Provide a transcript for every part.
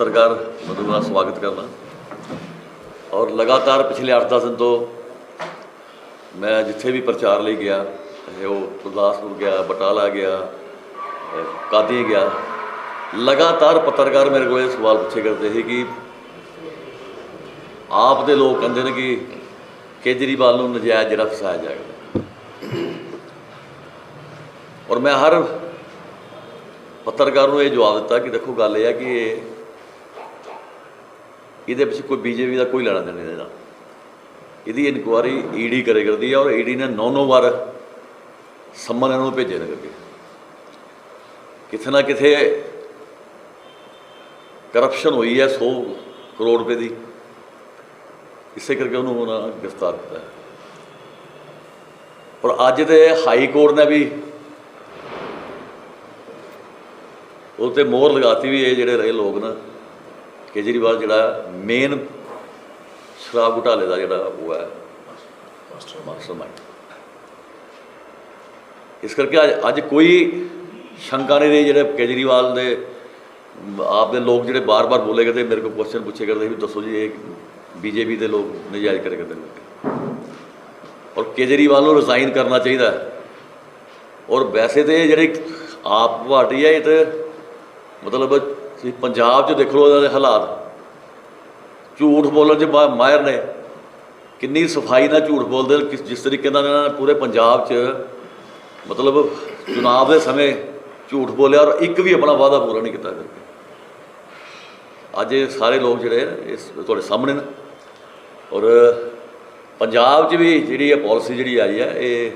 ਪੱਤਰਕਾਰ ਮਧੂ ਦਾ ਸਵਾਗਤ ਕਰਨਾ ਔਰ ਲਗਾਤਾਰ ਪਿਛਲੇ 8-10 ਦਿਨ ਤੋਂ ਮੈਂ ਜਿੱਥੇ ਵੀ ਪ੍ਰਚਾਰ ਲਈ ਗਿਆ ਚਾਹੇ ਉਹ ਗੁਰਦਾਸਪੁਰ ਗਿਆ, ਬਟਾਲਾ ਗਿਆ ਕਾਦੀ ਗਿਆ, ਲਗਾਤਾਰ ਪੱਤਰਕਾਰ ਮੇਰੇ ਕੋਲ ਇਹ ਸਵਾਲ ਪੁੱਛੇ ਕਰਦੇ ਸੀ ਕਿ ਆਪ ਦੇ ਲੋਕ ਕਹਿੰਦੇ ਨੇ ਕਿ ਕੇਜਰੀਵਾਲ ਨੂੰ ਨਜਾਇਜ਼ ਜਿਹੜਾ ਫਸਾਇਆ ਜਾਏਗਾ। ਔਰ ਮੈਂ ਹਰ ਪੱਤਰਕਾਰ ਨੂੰ ਇਹ ਜਵਾਬ ਦਿੱਤਾ ਕਿ ਦੇਖੋ ਗੱਲ ਇਹ ਹੈ ਕਿ ਇਹ ਇਹਦੇ ਵਿੱਚ ਕੋਈ ਬੀਜੇਪੀ ਦਾ ਕੋਈ ਲੈਣਾ ਦੇਣਾ ਨਹੀਂ ਇਹਦਾ। ਇਹਦੀ ਇਨਕੁਆਰੀ ਈਡੀ ਕਰੇ ਕਰਦੀ ਹੈ ਔਰ ਈਡੀ ਨੇ ਨੌ ਨੌ ਵਾਰ ਸੰਮਨ ਇਹਨਾਂ ਨੂੰ ਭੇਜੇ ਨੇ ਕਰਕੇ ਕਿਥੇ ਨਾ ਕਿਥੇ ਕਰਪਸ਼ਨ ਹੋਈ ਹੈ 100 ਕਰੋੜ ਰੁਪਏ ਦੀ। ਇਸੇ ਕਰਕੇ ਉਹਨੂੰ ਉਹਨਾਂ ਗ੍ਰਿਫਤਾਰ ਕੀਤਾ ਔਰ ਅੱਜ ਤੇ ਹਾਈ ਕੋਰਟ ਨੇ ਵੀ ਉਹ ਤੇ ਮੋਹਰ ਲਗਾਤੀ ਵੀ ਇਹ ਜਿਹੜੇ ਰਹੇ ਲੋਕ ਨਾ। ਕੇਜਰੀਵਾਲ ਜਿਹੜਾ ਮੇਨ ਸ਼ਰਾਬ ਘੁਟਾਲੇ ਦਾ ਜਿਹੜਾ ਉਹ ਹੈ ਮਾਸਟਰਮਾਈਂਡ ਇਸ ਕਰਕੇ ਅੱਜ ਅੱਜ ਕੋਈ ਸ਼ੰਕਾ ਨਹੀਂ ਰਹੀ ਜਿਹੜੇ ਕੇਜਰੀਵਾਲ ਦੇ ਆਪ ਦੇ ਲੋਕ ਜਿਹੜੇ ਬਾਰ-ਬਾਰ ਬੋਲੇ ਕਰਦੇ ਮੇਰੇ ਕੋਲ ਕੁਐਸਚਨ ਪੁੱਛੇ ਕਰਦੇ ਵੀ ਦੱਸੋ ਜੀ ਇਹ ਬੀਜੇਪੀ ਦੇ ਲੋਕ ਨਜਾਇਜ਼ ਕਰੇ ਕਰਦੇ ਨੇ। ਔਰ ਕੇਜਰੀਵਾਲ ਨੂੰ ਰਿਜ਼ਾਈਨ ਕਰਨਾ ਚਾਹੀਦਾ ਔਰ ਵੈਸੇ ਤੇ ਜਿਹੜੀ ਆਪ ਪਾਰਟੀ ਹੈ ਇਹ ਤੇ ਮਤਲਬ ਤੁਸੀਂ ਪੰਜਾਬ 'ਚ ਦੇਖ ਲਓ ਇਹਨਾਂ ਦੇ ਹਾਲਾਤ। ਝੂਠ ਬੋਲਣ 'ਚ ਮਾ- ਮਾਹਿਰ ਨੇ। ਕਿੰਨੀ ਸਫ਼ਾਈ ਨਾਲ ਝੂਠ ਬੋਲਦੇ ਨੇ, ਕਿਸ ਜਿਸ ਤਰੀਕੇ ਨਾਲ ਇਹਨਾਂ ਨੇ ਪੂਰੇ ਪੰਜਾਬ 'ਚ ਮਤਲਬ ਚੁਣਾਵ ਦੇ ਸਮੇਂ ਝੂਠ ਬੋਲਿਆ ਔਰ ਇੱਕ ਵੀ ਆਪਣਾ ਵਾਅਦਾ ਪੂਰਾ ਨਹੀਂ ਕੀਤਾ ਕਰਕੇ ਅੱਜ ਇਹ ਸਾਰੇ ਲੋਕ ਜਿਹੜੇ ਇਸ ਤੁਹਾਡੇ ਸਾਹਮਣੇ ਨੇ। ਔਰ ਪੰਜਾਬ 'ਚ ਵੀ ਜਿਹੜੀ ਇਹ ਪਾਲਿਸੀ ਜਿਹੜੀ ਆਈ ਹੈ ਇਹ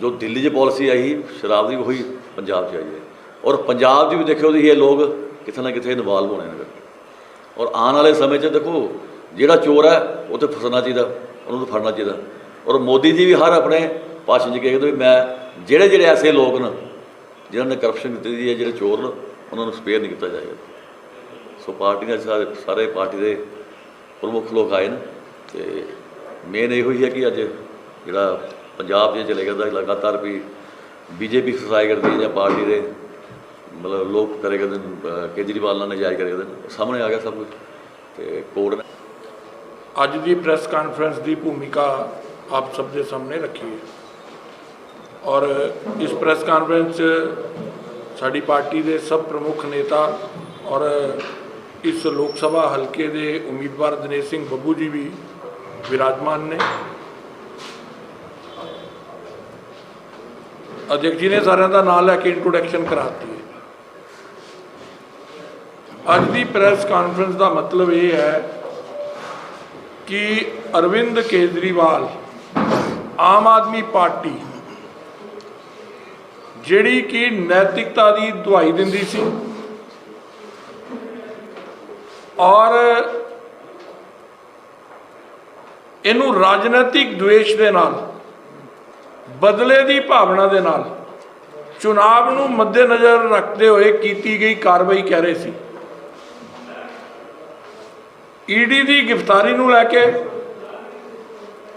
ਜੋ ਦਿੱਲੀ 'ਚ ਪਾਲਿਸੀ ਆਈ ਸ਼ਰਾਬ ਦੀ ਉਹੀ ਪੰਜਾਬ 'ਚ ਆਈ ਹੈ। ਔਰ ਪੰਜਾਬ 'ਚ ਵੀ ਦੇਖਿਓ ਤੁਸੀਂ ਇਹ ਲੋਕ ਕਿਤੇ ਨਾ ਕਿਤੇ ਇਨਵੋਲਵ ਹੋਣੇ ਨੇ ਔਰ ਆਉਣ ਵਾਲੇ ਸਮੇਂ 'ਚ ਦੇਖੋ, ਜਿਹੜਾ ਚੋਰ ਹੈ, ਉਹ ਤੇ ਫਸਣਾ ਚਾਹੀਦਾ, ਉਹਨੂੰ ਤਾਂ ਫੜਨਾ ਚਾਹੀਦਾ। ਔਰ ਮੋਦੀ ਜੀ ਵੀ ਹਰ ਆਪਣੇ ਭਾਸ਼ਣ 'ਚ ਕਹਿੰਦੇ ਵੀ ਮੈਂ, ਜਿਹੜੇ ਜਿਹੜੇ ਐਸੇ ਲੋਕ ਨੇ, ਜਿਨ੍ਹਾਂ ਨੇ ਕਰਪਸ਼ਨ ਕੀਤੀ ਦੀ ਹੈ, ਜਿਹੜੇ ਚੋਰ ਨੇ, ਉਹਨਾਂ ਨੂੰ ਸਪੇਅਰ ਨਹੀਂ ਕੀਤਾ ਜਾਏਗਾ। ਸੋ ਪਾਰਟੀਆਂ ਸਾਰੇ ਸਾਰੇ ਪਾਰਟੀ ਦੇ ਪ੍ਰਮੁੱਖ ਲੋਕ ਆਏ ਨੇ, ਤੇ ਮੇਨ ਇਹੋ ਹੀ ਹੈ ਕਿ ਅੱਜ ਜਿਹੜਾ ਪੰਜਾਬ 'ਚ ਚਲੇ ਕਰਦਾ ਲਗਾਤਾਰ ਵੀ ਬੀਜੇਪੀ ਫਸਾਈ ਕਰਦੀ ਹੈ ਜਾਂ ਪਾਰਟੀ ਦੇ ਮਤਲਬ ਲੋਕ ਕਰੇ ਕਰਦੇ ਕੇਜਰੀਵਾਲ ਨਾਲ ਨਜਾਇਜ਼ ਕਰੇ ਕਰਦੇ ਸਾਹਮਣੇ ਆ ਗਿਆ ਸਭ ਕੁਝ ਤੇ ਕੋਰਟ ਨੇ ਅੱਜ ਦੀ ਪ੍ਰੈਸ ਕਾਨਫਰੰਸ ਦੀ ਭੂਮਿਕਾ ਆਪ ਸਭ ਦੇ ਸਾਹਮਣੇ ਰੱਖੀ ਹੈ। ਔਰ ਇਸ ਪ੍ਰੈਸ ਕਾਨਫਰੰਸ 'ਚ ਸਾਡੀ ਪਾਰਟੀ ਦੇ ਸਭ ਪ੍ਰਮੁੱਖ ਨੇਤਾ ਔਰ ਇਸ ਲੋਕ ਸਭਾ ਹਲਕੇ ਦੇ ਉਮੀਦਵਾਰ ਦਿਨੇਸ਼ ਸਿੰਘ ਬੱਬੂ ਜੀ ਵੀ ਵਿਰਾਜਮਾਨ ਨੇ। ਅਧਿਕਸ਼ ਜੀ ਨੇ ਸਾਰਿਆਂ ਦਾ ਨਾਮ ਲੈ ਕੇ ਇੰਟਰੋਡਕਸ਼ਨ ਕਰਾਤੀ ਹੈ। ਅੱਜ ਦੀ ਪ੍ਰੈਸ ਕਾਨਫਰੰਸ ਦਾ ਮਤਲਬ ਇਹ ਹੈ ਕਿ ਅਰਵਿੰਦ ਕੇਜਰੀਵਾਲ ਆਮ ਆਦਮੀ ਪਾਰਟੀ, ਜਿਹੜੀ ਕਿ ਨੈਤਿਕਤਾ ਦੀ ਦੁਹਾਈ ਦਿੰਦੀ ਸੀ ਔਰ ਇਹਨੂੰ ਰਾਜਨੀਤਿਕ ਦੁਵੇਸ਼ ਦੇ ਨਾਲ, ਬਦਲੇ ਦੀ ਭਾਵਨਾ ਦੇ ਨਾਲ, ਚੁਣਾਵ ਨੂੰ ਮੱਦੇਨਜ਼ਰ ਰੱਖਦੇ ਹੋਏ ਕੀਤੀ ਗਈ ਕਾਰਵਾਈ ਕਹਿ ਰਹੇ ਸੀ। ਈਡੀ ਦੀ ਗ੍ਰਿਫਤਾਰੀ ਨੂੰ ਲੈ ਕੇ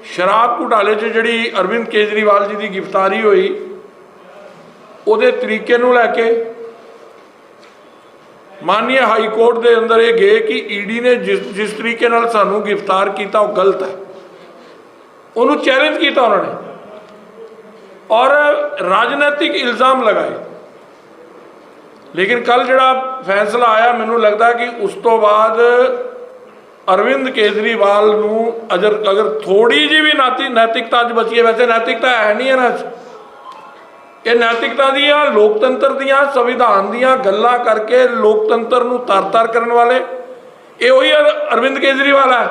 ਸ਼ਰਾਬ ਘੁਟਾਲੇ 'ਚ ਜਿਹੜੀ ਅਰਵਿੰਦ ਕੇਜਰੀਵਾਲ ਜੀ ਦੀ ਗ੍ਰਿਫਤਾਰੀ ਹੋਈ, ਉਹਦੇ ਤਰੀਕੇ ਨੂੰ ਲੈ ਕੇ ਮਾਨਨੀय ਹਾਈ ਕੋਰਟ ਦੇ ਅੰਦਰ ਇਹ ਗਏ ਕਿ ਈਡੀ ਨੇ ਜਿਸ ਜਿਸ ਤਰੀਕੇ ਨਾਲ ਸਾਨੂੰ ਗ੍ਰਿਫਤਾਰ ਕੀਤਾ, ਉਹ ਗਲਤ ਹੈ। ਉਹਨੂੰ ਚੈਲੰਜ ਕੀਤਾ ਉਹਨਾਂ ਨੇ। ਔਰ ਰਾਜਨੀਤਿਕ ਇਲਜ਼ਾਮ ਲਗਾਏ। ਲੇਕਿਨ ਕੱਲ ਜਿਹੜਾ ਫੈਸਲਾ ਆਇਆ, ਮੈਨੂੰ ਲੱਗਦਾ ਕਿ ਉਸ ਤੋਂ ਬਾਅਦ ਅਰਵਿੰਦ ਕੇਜਰੀਵਾਲ ਨੂੰ ਅਜਰ ਅਗਰ ਥੋੜੀ ਜਿਹੀ ਵੀ ਨਾਤੀ, ਨੈਤਿਕਤਾ ਅੱਜ ਬਚੀ ਹੈ, ਵੈਸੇ ਨੈਤਿਕਤਾ ਹੈ ਨਹੀਂ ਇਹਨਾਂ 'ਚ। ਇਹ ਨੈਤਿਕਤਾ ਦੀਆਂ, ਲੋਕਤੰਤਰ ਦੀਆਂ, ਸੰਵਿਧਾਨ ਦੀਆਂ ਗੱਲਾਂ ਕਰਕੇ ਲੋਕਤੰਤਰ ਨੂੰ ਤਰ-ਤਰ ਕਰਨ ਵਾਲੇ। ਇਹ ਉਹੀ ਅਰਵਿੰਦ ਕੇਜਰੀਵਾਲ ਹੈ,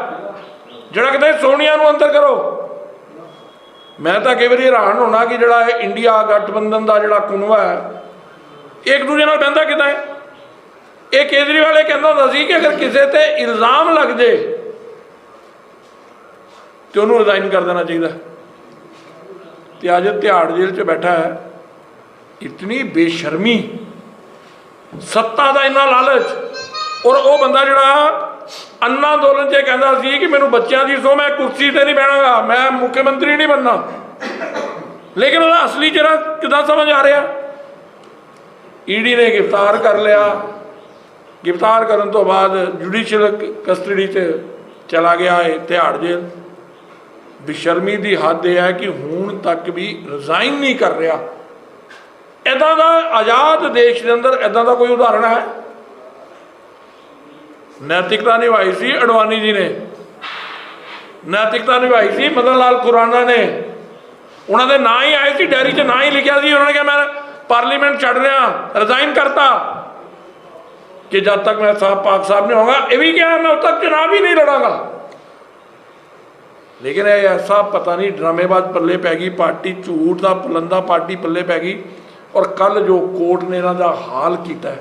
ਜਿਹੜਾ ਕਹਿੰਦਾ ਸੋਨੀਆ ਨੂੰ ਅੰਦਰ ਕਰੋ। ਮੈਂ ਤਾਂ ਕਈ ਵਾਰੀ ਹੈਰਾਨ ਹੋਣਾ ਕਿ ਜਿਹੜਾ ਇਹ ਇੰਡੀਆ ਗਠਬੰਧਨ ਦਾ ਜਿਹੜਾ ਕੁਨਵਾ ਹੈ, ਇਹ ਇੱਕ ਦੂਜੇ ਨਾਲ ਬਹਿੰਦਾ ਕਿਦਾਂ ਹੈ? ਇਹ ਕੇਜਰੀਵਾਲ ਇਹ ਕਹਿੰਦਾ ਹੁੰਦਾ ਸੀ ਕਿ ਅਗਰ ਕਿਸੇ ਤੇ ਇਲਜ਼ਾਮ ਲੱਗ ਜੇ ਤੇ ਉਹਨੂੰ ਰਿਜ਼ਾਈਨ ਕਰ ਦੇਣਾ ਚਾਹੀਦਾ। ਤੇ ਅੱਜ ਤਿਹਾੜ ਜੇਲ੍ਹ 'ਚ ਬੈਠਾ ਹੈ। ਇਤਨੀ ਬੇਸ਼ਰਮੀ, ਸੱਤਾ ਦਾ ਇੰਨਾ ਲਾਲਚ ਔਰ ਉਹ ਬੰਦਾ ਜਿਹੜਾ ਅੰਨਾ ਅੰਦੋਲਨ 'ਚ ਇਹ ਕਹਿੰਦਾ ਸੀ ਕਿ ਮੈਨੂੰ ਬੱਚਿਆਂ ਦੀ ਸੋ ਮੈਂ ਕੁਰਸੀ ਤੇ ਨਹੀਂ ਬਹਿਣਾਗਾ, ਮੈਂ ਮੁੱਖ ਮੰਤਰੀ ਨਹੀਂ ਬਣਨਾ। ਲੇਕਿਨ ਉਹਦਾ ਅਸਲੀ ਚਿਹਰਾ ਕਿਦਾਂ ਸਮਝ ਆ ਰਿਹਾ? ਈਡੀ ਨੇ ਗ੍ਰਿਫਤਾਰ ਕਰ ਲਿਆ। ਗ੍ਰਿਫਤਾਰ ਕਰਨ ਤੋਂ ਬਾਅਦ ਜੁਡੀਸ਼ੀਅਲ ਕਸਟਡੀ 'ਚ ਚਲਾ ਗਿਆ ਹੈ ਤਿਹਾੜ ਜੇਲ੍ਹ। ਬਿਸ਼ਰਮੀ ਦੀ ਹੱਦ ਇਹ ਹੈ ਕਿ ਹੁਣ ਤੱਕ ਵੀ ਰਿਜ਼ਾਈਨ ਨਹੀਂ ਕਰ ਰਿਹਾ। ਇਦਾਂ ਦਾ ਆਜ਼ਾਦ ਦੇਸ਼ ਦੇ ਅੰਦਰ ਇਦਾਂ ਦਾ ਕੋਈ ਉਦਾਹਰਣ ਹੈ? ਨੈਤਿਕਤਾ ਨਿਭਾਈ ਸੀ ਅਡਵਾਨੀ ਜੀ ਨੇ। ਨੈਤਿਕਤਾ ਨਿਭਾਈ ਸੀ ਮਦਨ ਲਾਲ ਖੁਰਾਨਾ ਨੇ। ਉਹਨਾਂ ਦੇ ਨਾਂ ਹੀ ਆਏ ਸੀ, ਡੈਰੀ 'ਚ ਨਾਂ ਹੀ ਲਿਖਿਆ ਸੀ। ਉਹਨਾਂ ਨੇ ਕਿਹਾ, ਮੈਂ ਪਾਰਲੀਮੈਂਟ ਛੱਡ ਰਿਹਾ ਰਿਜ਼ਾਈਨ ਕਰਤਾ। ਕਿ ਜਦ ਤੱਕ ਮੈਂ ਸਾਹਿਬ ਪਾਕ ਸਾਹਿਬ ਨਹੀਂ ਹੋਗਾ ਇਹ ਵੀ ਕਿਹਾ ਮੈਂ, ਉਦ ਤੱਕ ਚੁਣਾਵ ਹੀ ਨਹੀਂ ਲੜਾਂਗਾ। ਲੇਕਿਨ ਇਹ ਐਸਾ ਪਤਾ ਨਹੀਂ, ਡਰਾਮੇਬਾਜ਼ ਪੱਲੇ ਪੈ ਗਈ, ਪਾਰਟੀ ਝੂਠ ਦਾ, ਪਲੰਦਾ ਪਾਰਟੀ ਪੱਲੇ ਪੈ ਗਈ, ਔਰ ਕੱਲ ਜੋ ਕੋਰਟ ਨੇ ਇਹਨਾਂ ਦਾ ਹਾਲ ਕੀਤਾ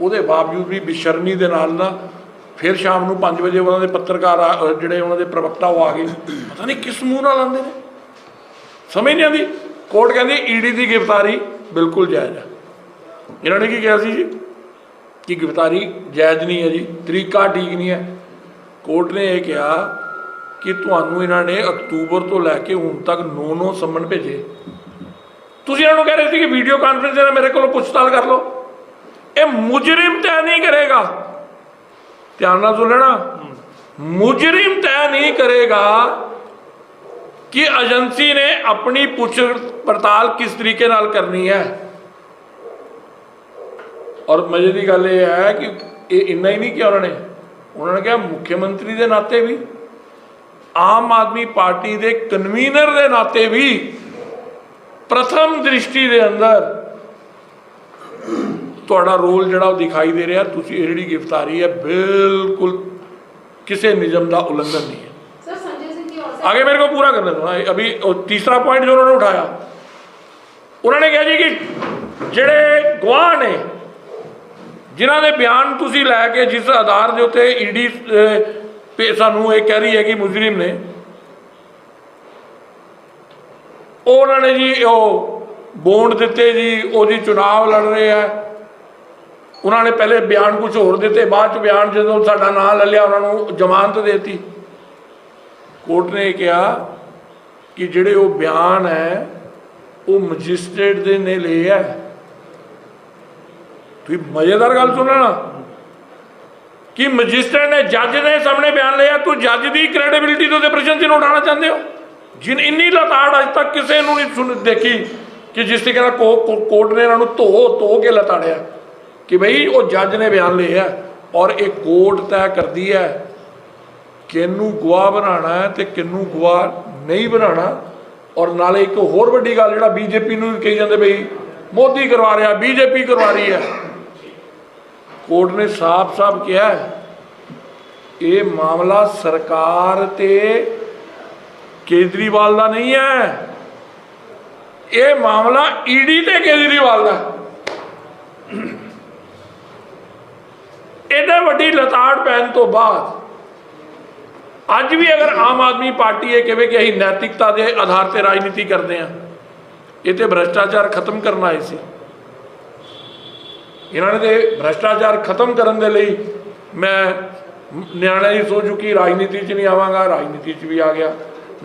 ਉਹਦੇ ਬਾਵਜੂਦ ਵੀ ਬਿਸ਼ਰਨੀ ਦੇ ਨਾਲ ਨਾ, ਫਿਰ ਸ਼ਾਮ ਨੂੰ 5 ਵਜੇ ਉਹਨਾਂ ਦੇ ਪੱਤਰਕਾਰ ਆ- ਜਿਹੜੇ ਉਹਨਾਂ ਦੇ ਪ੍ਰਵਕਤਾ ਉਹ ਆ ਗਏ। ਪਤਾ ਨਹੀਂ ਕਿਸ ਮੂੰਹ ਨਾਲ ਆਉਂਦੇ ਨੇ। ਸਮਝ ਨਹੀਂ ਆਉਂਦੀ। ਕੋਰਟ ਕਹਿੰਦੀ, ਈਡੀ ਦੀ ਗ੍ਰਿਫਤਾਰੀ ਬਿਲਕੁਲ ਜਾਇਜ਼ ਹੈ। ਇਹਨਾਂ ਨੇ ਕੀ ਕਿਹਾ ਸੀ ਜੀ? ਕਿ ਗ੍ਰਿਫਤਾਰੀ ਜਾਇਜ਼ ਨਹੀਂ ਹੈ ਜੀ, ਤਰੀਕਾ ਠੀਕ ਨਹੀਂ ਹੈ। ਕੋਰਟ ਨੇ ਇਹ ਕਿਹਾ ਕਿ ਤੁਹਾਨੂੰ ਇਹਨਾਂ ਨੇ ਅਕਤੂਬਰ ਤੋਂ ਲੈ ਕੇ ਹੁਣ ਤੱਕ 9-9 ਸੰਮਨ ਭੇਜੇ। ਤੁਸੀਂ ਇਹਨਾਂ ਨੂੰ ਕਹਿ ਰਹੇ ਸੀ ਕਿ ਵੀਡੀਓ ਕਾਨਫਰੰਸ ਨਾਲ ਮੇਰੇ ਕੋਲੋਂ ਪੁੱਛਤਾਲ ਕਰ ਲਓ। ਇਹ ਮੁਜਰਮ ਤੈਅ ਨਹੀਂ ਕਰੇਗਾ। ਧਿਆਨ ਨਾਲ ਸੁਣ ਲੈਣਾ। ਮੁਜਰਮ ਤੈਅ ਨਹੀਂ ਕਰੇਗਾ ਕਿ ਏਜੰਸੀ ਨੇ ਆਪਣੀ ਪੁੱਛ ਪੜਤਾਲ ਕਿਸ ਤਰੀਕੇ ਨਾਲ ਕਰਨੀ ਹੈ। ਔਰ ਮਜ਼ੇ ਦੀ ਗੱਲ ਇਹ ਹੈ ਕਿ ਇਹ ਇੰਨਾ ਹੀ ਨਹੀਂ ਕਿ ਉਹਨਾਂ ਨੇ ਉਹਨਾਂ ਨੇ ਕਿਹਾ ਮੁੱਖ ਮੰਤਰੀ ਦੇ ਨਾਤੇ ਵੀ ਆਮ ਆਦਮੀ ਪਾਰਟੀ ਦੇ ਕਨਵੀਨਰ ਦੇ ਨਾਤੇ ਵੀ ਪ੍ਰਥਮ ਦ੍ਰਿਸ਼ਟੀ ਦੇ ਅੰਦਰ ਤੁਹਾਡਾ ਰੋਲ ਜਿਹੜਾ ਉਹ ਦਿਖਾਈ ਦੇ ਰਿਹਾ ਤੁਸੀਂ ਇਹ ਜਿਹੜੀ ਗ੍ਰਿਫਤਾਰੀ ਹੈ ਬਿਲਕੁਲ ਕਿਸੇ ਨਿਯਮ ਦਾ ਉਲੰਘਣ ਨਹੀਂ ਹੈ। ਸਰ ਸੰਜੇ ਸਿੰਘ ਜੀ ਆਗੇ ਮੇਰੇ ਕੋ ਪੂਰਾ ਕਰਨਾ ਥੋੜਾ ਅਭੀ ਤੀਸਰਾ ਪੁਆਇੰਟ ਜੋ ਉਹਨਾਂ ਨੇ ਉਠਾਇਆ ਉਹਨਾਂ ਨੇ ਕਿਹਾ ਜੀ ਕਿ ਜਿਹੜੇ ਗਵਾਹ ਨੇ ਜਿਨ੍ਹਾਂ ਦੇ ਬਿਆਨ ਤੁਸੀਂ ਲੈ ਕੇ ਜਿਸ ਆਧਾਰ ਦੇ ਉੱਤੇ ਈਡੀ ਸਾਨੂੰ ਇਹ ਕਹਿ ਰਹੀ ਹੈ ਕਿ ਮੁਜਰਮ ਨੇ ਉਹ ਉਹਨਾਂ ਨੇ ਜੀ ਉਹ ਬੋਂਡ ਦਿੱਤੇ ਜੀ, ਉਹ ਜੀ ਚੁਣਾਵ ਲੜ ਰਹੇ ਆ। ਉਹਨਾਂ ਨੇ ਪਹਿਲੇ ਬਿਆਨ ਕੁਝ ਹੋਰ ਦਿੱਤੇ, ਬਾਅਦ ਚ ਬਿਆਨ ਜਦੋਂ ਸਾਡਾ ਨਾਂ ਲੈ ਲਿਆ, ਉਹਨਾਂ ਨੂੰ ਜ਼ਮਾਨਤ ਦੇਤੀ। ਕੋਰਟ ਨੇ ਕਿਹਾ ਕਿ ਜਿਹੜੇ ਉਹ ਬਿਆਨ ਹੈ, ਉਹ ਮੈਜਿਸਟ੍ਰੇਟ ਦੇ ਨੇ ਲਏ ਹੈ। ਤੁਸੀਂ ਮਜ਼ੇਦਾਰ ਗੱਲ ਸੁਣ ਨਾ ਕਿ ਮੈਜਿਸਟ੍ਰੇਟ ਨੇ ਜੱਜ ਦੇ ਸਾਹਮਣੇ ਬਿਆਨ ਲਿਆ, ਤੂੰ ਜੱਜ ਦੀ ਕ੍ਰੈਡੀਬਿਲਿਟੀ ਤੋਂ ਤੇ ਪ੍ਰਸ਼ਨ ਚਿੰਨ੍ਹ ਉਠਾਉਣਾ ਚਾਹੁੰਦੇ ਹੋ? ਜਿਨ ਇੰਨੀ ਲਤਾੜ ਅੱਜ ਤੱਕ ਕਿਸੇ ਨੂੰ ਨਹੀਂ ਸੁਣ ਦੇਖੀ ਕਿ ਜਿਸ ਤਰੀਕੇ ਨਾਲ ਕੋ- ਕੋਰਟ ਨੇ ਇਹਨਾਂ ਨੂੰ ਧੋ ਧੋ ਕੇ ਲਤਾੜਿਆ। ਕਿ ਭਈ ਉਹ ਜੱਜ ਨੇ ਬਿਆਨ ਲਿਆ ਔਰ ਇਹ ਕੋਰਟ ਤੈਅ ਕਰਦੀ ਹੈ ਕਿਹਨੂੰ ਗਵਾਹ ਬਣਾਉਣਾ ਹੈ ਤੇ ਕਿਹਨੂੰ ਗਵਾਹ ਨਹੀਂ ਬਣਾਉਣਾ। ਔਰ ਨਾਲੇ ਇੱਕ ਹੋਰ ਵੱਡੀ ਗੱਲ ਜਿਹੜਾ ਬੀਜੇਪੀ ਨੂੰ ਵੀ ਕਹੀ ਜਾਂਦੇ ਬਈ, ਮੋਦੀ ਕਰਵਾ ਰਿਹਾ ਬੀਜੇਪੀ ਕਰਵਾ ਰਹੀ ਹੈ। ਕੋਰਟ ਨੇ ਸਾਫ਼-ਸਾਫ਼ ਕਿਹਾ ਇਹ ਮਾਮਲਾ ਸਰਕਾਰ ਤੇ ਕੇਜਰੀਵਾਲ ਦਾ ਨਹੀਂ ਹੈ ਇਹ ਮਾਮਲਾ ਈਡੀ ਤੇ ਕੇਜਰੀਵਾਲ ਦਾ ਹੈ। ਵੱਡੀ ਲਤਾੜ ਪੈਣ ਤੋਂ ਬਾਅਦ ਅੱਜ ਵੀ ਅਗਰ ਆਮ ਆਦਮੀ ਪਾਰਟੀ ਇਹ ਕਹੇ ਕਿ ਅਸੀਂ ਨੈਤਿਕਤਾ ਦੇ ਆਧਾਰ ਤੇ ਰਾਜਨੀਤੀ ਕਰਦੇ ਹਾਂ, ਇਹ ਤੇ ਭ੍ਰਸ਼ਟਾਚਾਰ ਖਤਮ ਕਰਨ ਆਏ ਸੀ ਇਹਨਾਂ ਨੇ ਤੇ ਭ੍ਰਸ਼ਟਾਚਾਰ ਖਤਮ ਕਰਨ ਦੇ ਲਈ ਮੈਂ ਨਿਆਣਿਆਂ ਦੀ ਸੋਚ ਚੁੱਕੀ ਰਾਜਨੀਤੀ 'ਚ ਨਹੀਂ ਆਵਾਂਗਾ ਰਾਜਨੀਤੀ 'ਚ ਵੀ ਆ ਗਿਆ।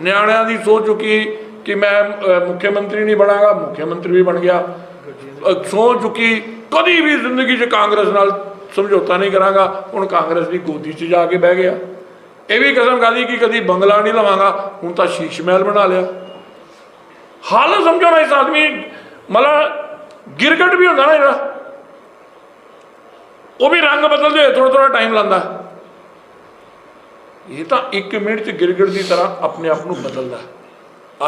ਨਿਆਣਿਆਂ ਦੀ ਸੋਚ ਚੁੱਕੀ ਕਿ ਮੈਂ ਮੁੱਖ ਮੰਤਰੀ ਨਹੀਂ ਬਣਾਂਗਾ ਮੁੱਖ ਮੰਤਰੀ ਵੀ ਬਣ ਗਿਆ। ਅਹ, ਸੋਚ ਚੁੱਕੀ ਕਦੀ ਵੀ ਜ਼ਿੰਦਗੀ 'ਚ ਕਾਂਗਰਸ ਨਾਲ ਸਮਝੌਤਾ ਨਹੀਂ ਕਰਾਂਗਾ। ਹੁਣ ਕਾਂਗਰਸ ਦੀ ਗੋਦੀ 'ਚ ਜਾ ਕੇ ਬਹਿ ਗਿਆ। ਇਹ ਵੀ ਕਸਮ ਖਾਦੀ ਕਿ ਕਦੀ ਬੰਗਲਾ ਨਹੀਂ ਲਵਾਂਗਾ ਹੁਣ ਤਾਂ ਸ਼ੀਸ਼ ਮਹਿਲ ਬਣਾ ਲਿਆ। ਹਾਲ ਸਮਝੋ ਨਾ ਇਸ ਆਦਮੀ ਮਤਲਬ ਗਿਰਗਟ ਵੀ ਹੁੰਦਾ ਨਾ ਜਿਹੜਾ। ਉਹ ਵੀ ਰੰਗ ਬਦਲਦੇ ਹੋਏ ਥੋੜਾ ਥੋੜਾ ਟਾਈਮ ਲਾਂਦਾ ਇਹ ਤਾਂ 1 ਮਿੰਟ ਚ ਗਿਰਗਟ ਦੀ ਤਰ੍ਹਾਂ ਆਪਣੇ ਆਪ ਨੂੰ ਬਦਲਦਾ।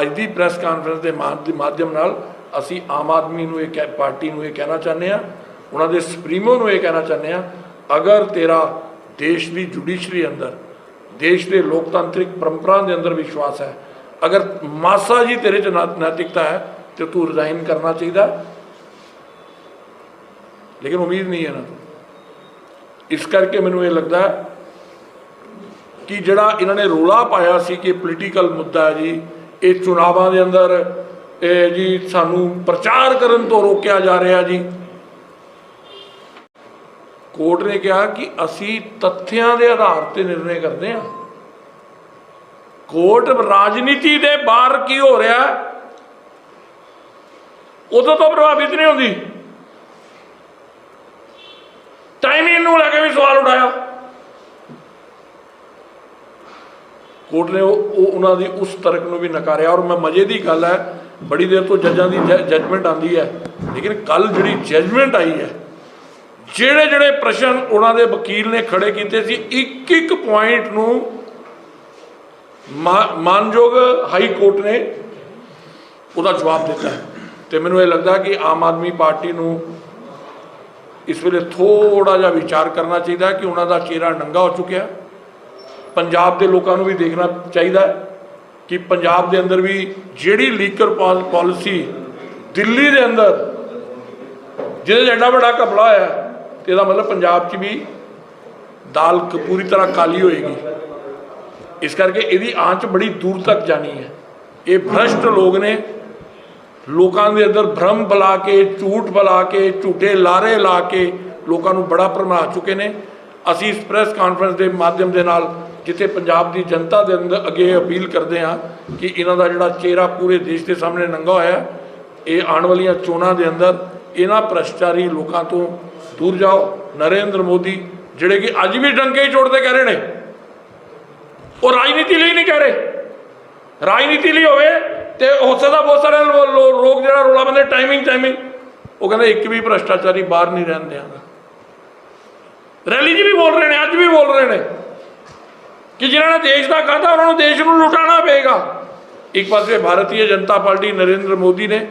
ਅੱਜ ਦੀ ਪ੍ਰੈਸ ਕਾਨਫਰੰਸ ਦੇ ਮਾ- ਮਾਧਿਅਮ ਨਾਲ ਅਸੀਂ ਆਮ ਆਦਮੀ ਨੂੰ ਇਹ ਕਹਿ- ਪਾਰਟੀ ਨੂੰ ਇਹ ਕਹਿਣਾ ਚਾਹੁੰਦੇ ਆ ਉਹਨਾਂ ਦੇ ਸੁਪਰੀਮੋ ਨੂੰ ਇਹ ਕਹਿਣਾ ਚਾਹੁੰਦੇ ਆ ਅਗਰ ਤੇਰਾ ਦੇਸ਼ ਦੀ ਜੁਡੀਸ਼ਰੀ ਅੰਦਰ, ਦੇਸ਼ ਦੇ ਲੋਕਤਾਂਤਰਿਕ ਪਰੰਪਰਾ ਦੇ ਅੰਦਰ ਵਿਸ਼ਵਾਸ ਹੈ, ਅਗਰ ਮਾਸਾ ਜੀ ਤੇਰੇ ਚ ਨਾ- ਨੈਤਿਕਤਾ ਹੈ, ਤੇ ਤੂੰ ਰਿਜ਼ਾਈਨ ਕਰਨਾ ਚਾਹੀਦਾ। ਲੇਕਿਨ ਉਮੀਦ ਨਹੀਂ ਹੈ ਨਾ ਇਸ ਕਰਕੇ ਮੈਨੂੰ ਇਹ ਲੱਗਦਾ ਕਿ ਜਿਹੜਾ ਇਹਨਾਂ ਨੇ ਰੋਲਾ ਪਾਇਆ ਸੀ ਕਿ ਪੋਲੀਟੀਕਲ ਮੁੱਦਾ ਹੈ ਜੀ ਇਹ ਚੁਣਾਵਾਂ ਦੇ ਅੰਦਰ ਇਹ ਜੀ ਸਾਨੂੰ ਪ੍ਰਚਾਰ ਕਰਨ ਤੋਂ ਰੋਕਿਆ ਜਾ ਰਿਹਾ ਜੀ। ਕੋਰਟ ਨੇ ਕਿਹਾ ਕਿ ਅਸੀਂ ਤੱਥਿਆਂ ਦੇ ਆਧਾਰ ਤੇ ਨਿਰਣੇ ਕਰਦੇ ਹਾਂ। ਕੋਰਟ ਰਾਜਨੀਤੀ ਦੇ ਬਾਹਰ ਕੀ ਹੋ ਰਿਹਾ ਹੈ, ਉਦੋਂ ਤੋਂ ਪ੍ਰਭਾਵਿਤ ਨਹੀਂ ਹੁੰਦੀ। ਟਾਈਮਿੰਗ ਨੂੰ ਲੈ ਕੇ ਵੀ ਸਵਾਲ ਉਠਾਇਆ। ਕੋਰਟ ਨੇ ਉਹ ਉਹਨਾਂ ਦੀ ਉਸ ਤਰਕ ਨੂੰ ਵੀ ਨਕਾਰਿਆ ਔਰ ਮੈਂ ਮਜ਼ੇ ਦੀ ਗੱਲ ਹੈ, ਬੜੀ ਦੇਰ ਤੋਂ ਜੱਜਾਂ ਦੀ ਜੱਜਮੈਂਟ ਆਂਦੀ ਹੈ। ਲੇਕਿਨ ਕੱਲ ਜਿਹੜੀ ਜੱਜਮੈਂਟ ਆਈ ਹੈ, ਜਿਹੜੇ ਜਿਹੜੇ ਪ੍ਰਸ਼ਨ ਉਹਨਾਂ ਦੇ ਵਕੀਲ ਨੇ ਖੜੇ ਕੀਤੇ ਸੀ, ਇੱਕ ਇੱਕ ਪੁਆਇੰਟ ਨੂੰ ਮਾਨਯੋਗ ਹਾਈ ਕੋਰਟ ਨੇ ਉਹਦਾ ਜਵਾਬ ਦਿੱਤਾ। ਤੇ ਮੈਨੂੰ ਇਹ ਲੱਗਦਾ ਕਿ ਆਮ ਆਦਮੀ ਪਾਰਟੀ ਨੂੰ ਇਸ ਵੇਲੇ ਥੋੜਾ ਜਿਹਾ ਵਿਚਾਰ ਕਰਨਾ ਚਾਹੀਦਾ ਕਿ ਉਹਨਾਂ ਦਾ ਚਿਹਰਾ ਨੰਗਾ ਹੋ ਚੁੱਕਿਆ ਪੰਜਾਬ ਦੇ ਲੋਕਾਂ ਨੂੰ ਵੀ ਦੇਖਣਾ ਚਾਹੀਦਾ ਕਿ ਪੰਜਾਬ ਦੇ ਅੰਦਰ ਵੀ ਜਿਹੜੀ ਲੀਕਰ ਪਾਲਿਸੀ ਦਿੱਲੀ ਦੇ ਅੰਦਰ ਜਿਹਦੇ ਐਡਾ ਵੱਡਾ ਘਪਲਾ ਹੋਇਆ ਹੈ, ਤੇ ਇਹਦਾ ਮਤਲਬ ਪੰਜਾਬ 'ਚ ਵੀ ਦਾਲ ਕ- ਪੂਰੀ ਤਰ੍ਹਾਂ ਕਾਲੀ ਹੋਏਗੀ। ਇਸ ਕਰਕੇ ਇਹਦੀ ਆਂਚ ਬੜੀ ਦੂਰ ਤੱਕ ਜਾਣੀ ਹੈ। ਇਹ ਭ੍ਰਸ਼ਟ ਲੋਕ ਨੇ ਲੋਕਾਂ ਦੇ ਅੰਦਰ ਭ੍ਰਮ ਬਲਾ ਕੇ, ਝੂਠ ਬਲਾ ਕੇ, ਝੂਠੇ ਲਾਰੇ ਲਾ ਕੇ ਲੋਕਾਂ ਨੂੰ ਬੜਾ ਭਰਮਾ ਚੁੱਕੇ ਨੇ। ਅਸੀਂ ਇਸ ਪ੍ਰੈਸ ਕਾਨਫਰੰਸ ਦੇ ਮਾਧਿਅਮ ਦੇ ਨਾਲ ਜਿੱਥੇ ਪੰਜਾਬ ਦੀ ਜਨਤਾ ਦੇ ਅੰਦਰ ਅੱਗੇ ਅਪੀਲ ਕਰਦੇ ਹਾਂ ਕਿ ਇਹਨਾਂ ਦਾ ਜਿਹੜਾ ਚਿਹਰਾ ਪੂਰੇ ਦੇਸ਼ ਦੇ ਸਾਹਮਣੇ ਨੰਗਾ ਹੋਇਆ, ਇਹ ਆਉਣ ਵਾਲੀਆਂ ਚੋਣਾਂ ਦੇ ਅੰਦਰ ਇਹਨਾਂ ਭ੍ਰਸ਼ਟਾਚਾਰੀ ਲੋਕਾਂ ਤੋਂ ਦੂਰ ਜਾਓ। ਨਰਿੰਦਰ ਮੋਦੀ, ਜਿਹੜੇ ਕਿ ਅੱਜ ਵੀ ਡੰਕੇ ਹੀ ਚੋੜਦੇ ਕਹਿ ਰਹੇ ਨੇ, ਉਹ ਰਾਜਨੀਤੀ ਲਈ ਨਹੀਂ ਕਹਿ ਰਹੇ। ਰਾਜਨੀਤੀ ਲਈ ਹੋਵੇ ਤੇ ਹੋ ਸਕਦਾ ਬਹੁਤ ਸਾਰੇ ਲੋਕ ਜਿਹੜਾ ਰੋਲਾ ਬੰਦੇ ਟਾਈਮਿੰਗ ਟਾਈਮਿੰਗ ਉਹ ਕਹਿੰਦੇ, ਇੱਕ ਵੀ ਭ੍ਰਸ਼ਟਾਚਾਰੀ ਬਾਹਰ ਨਹੀਂ ਰਹਿਣ ਦਿਆਂਗਾ। ਰੈਲੀ 'ਚ ਵੀ ਬੋਲ ਰਹੇ ਨੇ, ਅੱਜ ਵੀ ਬੋਲ ਰਹੇ ਨੇ। ਕਿ ਜਿਨ੍ਹਾਂ ਨੇ ਦੇਸ਼ ਦਾ ਖਾਧਾ, ਉਹਨਾਂ ਨੂੰ ਦੇਸ਼ ਨੂੰ ਲੁਟਾਉਣਾ ਪਏਗਾ। ਇੱਕ ਪਾਸੇ ਭਾਰਤੀ ਜਨਤਾ ਪਾਰਟੀ ਨਰਿੰਦਰ ਮੋਦੀ ਨੇ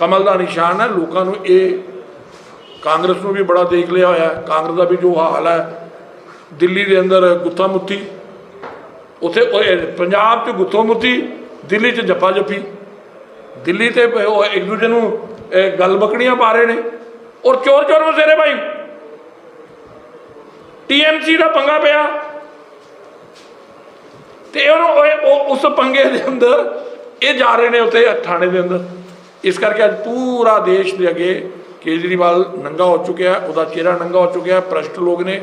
ਕਮਲ ਦਾ ਨਿਸ਼ਾਨ ਹੈ ਲੋਕਾਂ ਨੂੰ ਇਹ ਕਾਂਗਰਸ ਨੂੰ ਵੀ ਬੜਾ ਦੇਖ ਲਿਆ ਹੋਇਆ। ਹੈ। ਕਾਂਗਰਸ ਦਾ ਵੀ ਜੋ ਹਾਲ ਹੈ, ਦਿੱਲੀ ਦੇ ਅੰਦਰ ਗੁੱਥਾ ਮੁੱਥੀ ਉੱਥੇ ਪੰਜਾਬ 'ਚ ਗੁੱਥੋ ਮੁੱਥੀ ਦਿੱਲੀ 'ਚ ਜੱਫਾ ਜੱਫੀ। ਦਿੱਲੀ ਤੇ ਉਹ ਇੱਕ ਦੂਜੇ ਨੂੰ ਇਹ, ਗੱਲ ਬਕੜੀਆਂ ਪਾ ਰਹੇ ਨੇ। ਔਰ ਚੋਰ ਚੋਰ ਵਸੇਰੇ ਭਾਈ। ਟੀਐਮਸੀ ਦਾ ਪੰਗਾ ਪਿਆ। ਤੇ ਉਹਨੂੰ ਉਸ ਪੰਗੇ ਦੇ ਅੰਦਰ ਇਹ ਜਾ ਰਹੇ ਨੇ ਉੱਥੇ ਥਾਣੇ ਦੇ ਅੰਦਰ। ਇਸ ਕਰਕੇ ਅੱਜ ਪੂਰਾ ਦੇਸ਼ ਦੇ ਅੱਗੇ ਕੇਜਰੀਵਾਲ ਨੰਗਾ ਹੋ ਚੁੱਕਿਆ ਉਹਦਾ ਚਿਹਰਾ ਨੰਗਾ ਹੋ ਚੁੱਕਿਆ ਭ੍ਰਸ਼ਟ ਲੋਕ ਨੇ।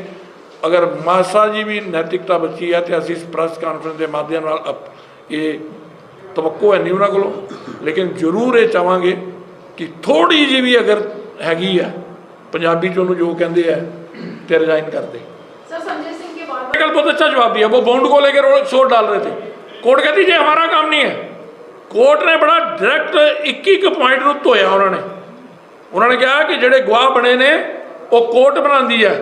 ਅਗਰ ਮਾਸਾ ਜੀ ਵੀ ਨੈਤਿਕਤਾ ਬਚੀ ਹੈ ਤੇ ਅਸੀਂ ਇਸ ਪ੍ਰੈਸ ਕਾਨਫਰੰਸ ਦੇ ਮਾਧਿਅਮ ਨਾਲ ਅਪ- ਇਹ ਤਵੱਕੋ ਹੈ ਨਹੀਂ ਉਹਨਾਂ ਕੋਲੋਂ ਲੇਕਿਨ ਜ਼ਰੂਰ ਇਹ ਚਾਹਾਂਗੇ ਕਿ ਥੋੜੀ ਜਿਹੀ ਵੀ ਅਗਰ ਹੈਗੀ ਹੈ ਪੰਜਾਬੀ ਚ ਉਹਨੂੰ ਜੋ ਕਹਿੰਦੇ ਆ ਤੇ ਰਿਜ਼ਾਈਨ ਕਰ ਦੇ सर संजय सिंह के बार कल बहुत अच्छा जवाब दिया वो बॉन्ड को लेकर वो शोर डाल रहे थे कोर्ट कहती ये हमारा काम नहीं है ਕੋਰਟ ਨੇ ਬੜਾ ਡਾਇਰੈਕਟ ਇੱਕ ਇੱਕ ਪੁਆਇੰਟ ਨੂੰ ਧੋਇਆ ਉਹਨਾਂ ਨੇ ਉਹਨਾਂ ਨੇ ਕਿਹਾ ਕਿ ਜਿਹੜੇ ਗਵਾਹ ਬਣੇ ਨੇ ਉਹ ਕੋਰਟ ਬਣਾਉਂਦੀ ਹੈ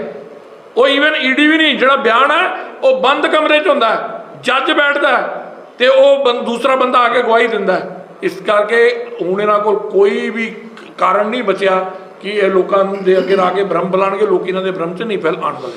ਉਹ ਈਵਨ ਈਡੀ ਵੀ ਨਹੀਂ, ਜਿਹੜਾ ਬਿਆਨ ਹੈ, ਉਹ ਬੰਦ ਕਮਰੇ 'ਚ ਹੁੰਦਾ ਜੱਜ ਬੈਠਦਾ ਹੈ, ਤੇ ਉਹ ਬੰ- ਦੂਸਰਾ ਬੰਦਾ ਆ ਕੇ ਗਵਾਹੀ ਦਿੰਦਾ ਇਸ ਕਰਕੇ ਹੁਣ ਇਹਨਾਂ ਕੋਲ ਕੋਈ ਵੀ ਕਾਰਨ ਨਹੀਂ ਬਚਿਆ ਕਿ ਇਹ ਲੋਕਾਂ ਦੇ ਅੱਗੇ ਆ ਕੇ ਭ੍ਰਮ ਬਲਾਣਗੇ ਲੋਕ ਇਹਨਾਂ ਦੇ ਭ੍ਰਮ 'ਚ ਨਹੀਂ ਫੈਲ, ਆਉਣ ਵਾਲੇ।